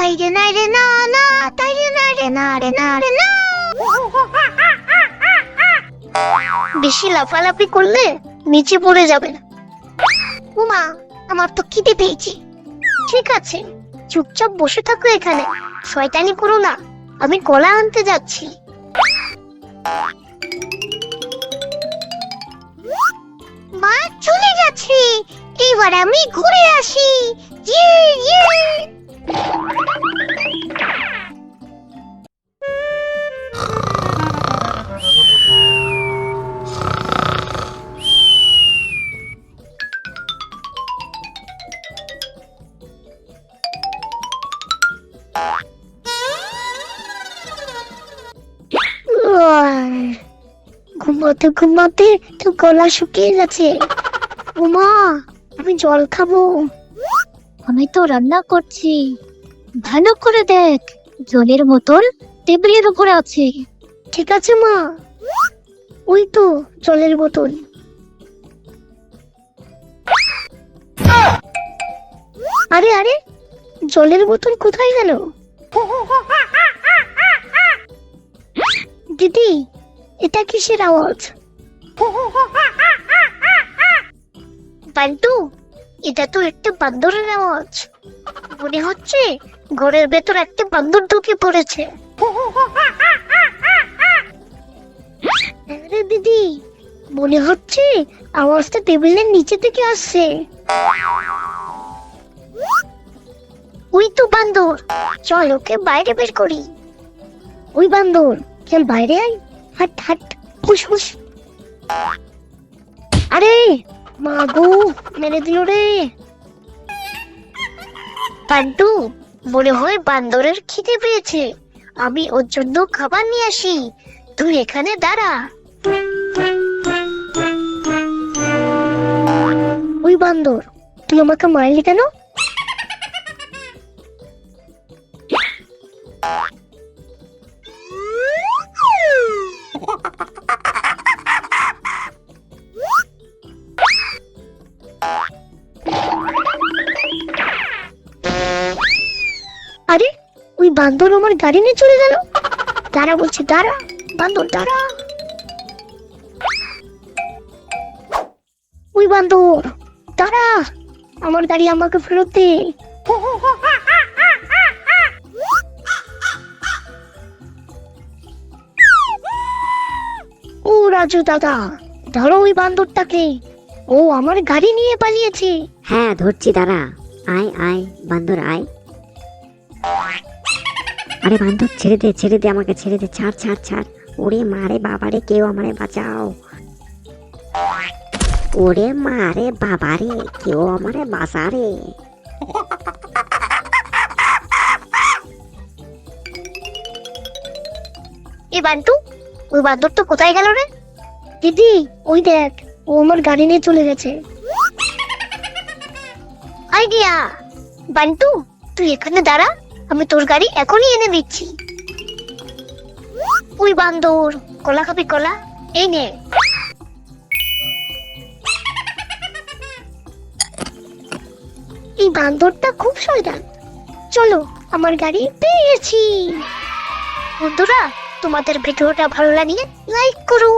তাই রে না রে না না তাই রে না রে না রে না রে না বেশি লাফালাফি করলে নিচে পড়ে যাবে না উমা আমার তো খিদে পেয়েছি ঠিক আছে চুপচাপ বসে থাকো এখানে শয়তানি করো না আমি কলা আনতে যাচ্ছি মা চলে যাচ্ছে এবার আমি ঘুরে আসি ইয়ে ইয়ে ঘুমাতে ঘুমাতে তো গলা শুকিয়ে গেছে। উমা, আমি জল খাব। আমি তো রান্না করছি। ভালো করে দেখ, জলের বোতল টেবিলের উপরে আছে। ঠিক আছে, মা। ওই তো জলের বোতল। আরে আরে, জলের বোতল কোথায় গেল? দিদি এটা কিসের আওয়াজ? বান্টু এটা তো একটা বান্দরের আওয়াজ। মনে হচ্ছে ঘরের ভেতর একটা বান্দর ঢুকে পড়েছে। আরে দিদি, মনে হচ্ছে আওয়াজটা টেবিলের নিচে থেকে আসছে। ওই তো বান্দর, চল ওকে বাইরে বের করি। ওই বান্দর, চল বাইরে আয়। হাট হাট হুস হুস আরে, মা মেরে দিল রে। পান্টু মনে হয় বান্দরের খিদে পেয়েছে। আমি ওর জন্য খাবার নিয়ে আসি। তুই এখানে দাঁড়া। ওই বান্দর, তুই আমাকে মারলি কেন? আরে, ওই বান্দর আমার গাড়ি নিয়ে চলে গেল। দাঁড়া বলছি, দাঁড়া, বান্দর, দাঁড়া। ওই বান্দর, দাঁড়া, আমার গাড়ি আমাকে ফেরত দে। ও রাজু দাদা, ধরো ওই বান্দরটাকে। ও আমার গাড়ি নিয়ে পালিয়েছে। হ্যাঁ ধরছি দাঁড়া। আয় আয় বান্দর আয়। আরে বান্দর ছেড়ে দে ছেড়ে দে আমাকে ছেড়ে দে। ছাড় ছাড় ছাড়। ওরে মারে বাবারে কেউ আমারে বাঁচাও। ওরে মারে বাবারে কেউ আমারে বাঁচারে এ বান্টু ওই বান্দরটা কোথায় গেল রে? দিদি ওই দেখ। ও আমার গাড়ি নিয়ে চলে গেছে। আইডিয়া! বান্টু তুই এখানে দাঁড়া আমি তোর গাড়ি এখনই এনে দিচ্ছি। ওই বান্দর কলা খাবি কলা? এই নে। এই বান্দরটা খুব শয়তান। চলো আমার গাড়ি পেয়েছি। বন্ধুরা তোমাদের ভিডিওটা ভালো লাগলে লাইক করো।